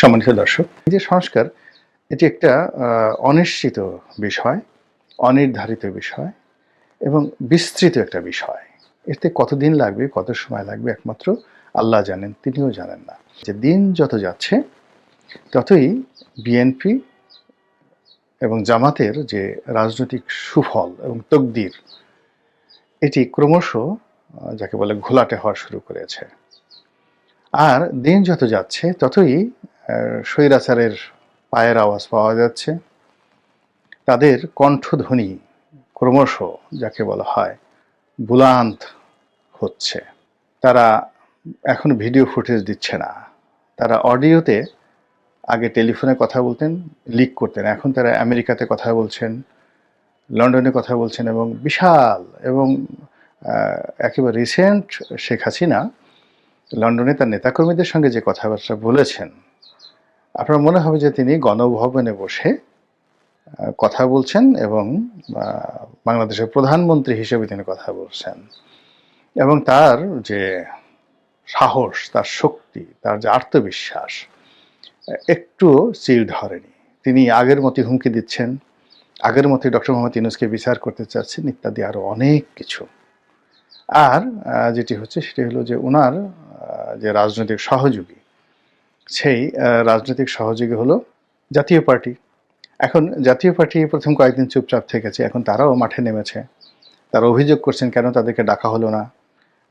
সম্মানিত দর্শক যে সংস্কার, এটি একটা অনিশ্চিত বিষয়, অনির্ধারিত বিষয় এবং বিস্তৃত একটা বিষয়। এতে কতদিন লাগবে, কত সময় লাগবে একমাত্র আল্লাহ জানেন, তিনিও জানেন না। যে দিন যত যাচ্ছে, ততই বিএনপি এবং জামাতের যে রাজনৈতিক সুফল এবং তকদির, এটি ক্রমশ যাকে বলে ঘোলাটে হওয়া শুরু করেছে। আর দিন যত যাচ্ছে, ততই স্বৈরাচারের পায়ের আওয়াজ পাওয়া যাচ্ছে। তাদের কণ্ঠধ্বনি ক্রমশ যাকে বলা হয় বুলান্ত হচ্ছে। তারা এখন ভিডিও ফুটেজ দিচ্ছে না। তারা অডিওতে আগে টেলিফোনে কথা বলতেন, লিক করতেন। এখন তারা আমেরিকাতে কথা বলছেন, লন্ডনে কথা বলছেন এবং বিশাল এবং একেবারে রিসেন্ট শেখ হাসিনা লন্ডনে তার নেতাকর্মীদের সঙ্গে যে কথাবার্তা বলেছেন আপনার মনে হবে যে তিনি গণভবনে বসে কথা বলছেন এবং বাংলাদেশের প্রধানমন্ত্রী হিসেবে তিনি কথা বলছেন। এবং তার যে সাহস, তার শক্তি, তার যে আত্মবিশ্বাস একটু চিল ধরেনি। তিনি আগের মতো হুমকি দিচ্ছেন, আগের মতো ডক্টর মোহাম্মদ ইউনুসকে বিচার করতে চাচ্ছেন, ইত্যাদি আরও অনেক কিছু। আর যেটি হচ্ছে সেটি হলো যে ওনার যে রাজনৈতিক সহযোগী সেই রাজনৈতিক সহযোগী হলো জাতীয় পার্টি। এখন জাতীয় পার্টি প্রথম কয়েকদিন চুপচাপ থেকেছে, এখন তারাও মাঠে নেমেছে। তারা অভিযোগ করছেন, কেন তাদেরকে ডাকা হলো না?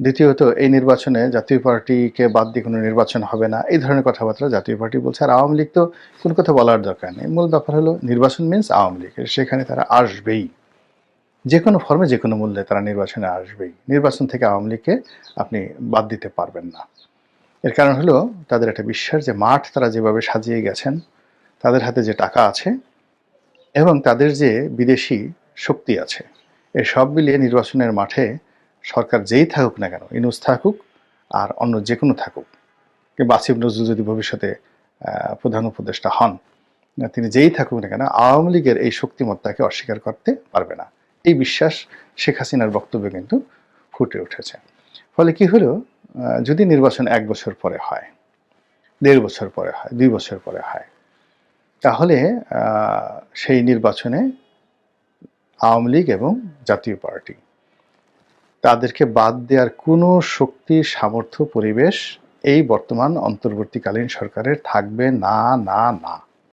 দ্বিতীয়ত, এই নির্বাচনে জাতীয় পার্টিকে বাদ দিয়ে কোনো নির্বাচন হবে না। এই ধরনের কথাবার্তা জাতীয় পার্টি বলছে। আর আওয়ামী লীগ তো কোনো কথা বলার দরকার নেই। মূল ব্যাপার হলো, নির্বাচন মিন্স আওয়ামী লীগ। সেখানে তারা আসবেই। যে কোনো ফর্মে যে কোনো মূল্যে তারা নির্বাচনে আসবেই। নির্বাচন থেকে আওয়ামী লীগকে আপনি বাদ দিতে পারবেন না। এর কারণ হলো তাদের একটা বিশ্বাস যে মাঠ তারা যেভাবে সাজিয়ে গেছেন, তাদের হাতে যে টাকা আছে এবং তাদের যে বিদেশি শক্তি আছে এই সব মিলিয়ে নির্বাচনের মাঠে সরকার যেই থাকুক না কেন, ইনুস থাকুক আর অন্য যে কোনো থাকুক, কিংবা আসিফ নজরুল যদি ভবিষ্যতে প্রধান উপদেষ্টা হন, তিনি যেই থাকুক না কেন, আওয়ামী লীগের এই শক্তিমত্তাকে অস্বীকার করতে পারবে না। এই বিশ্বাস শেখ হাসিনার বক্তব্যে কিন্তু ফুটে উঠেছে। ফলে কি হলো? যদি নির্বাচন এক বছর পরে হয়, দেড় বছর পরে হয়, দুই বছর পরে হয়, তাহলে সেই নির্বাচনে আওয়ামী লীগ এবং জাতীয় পার্টি, তাদেরকে বাদ দেওয়ার কোনো শক্তি, সামর্থ্য, পরিবেশ এই বর্তমান অন্তর্বর্তীকালীন সরকারের থাকবে না না না।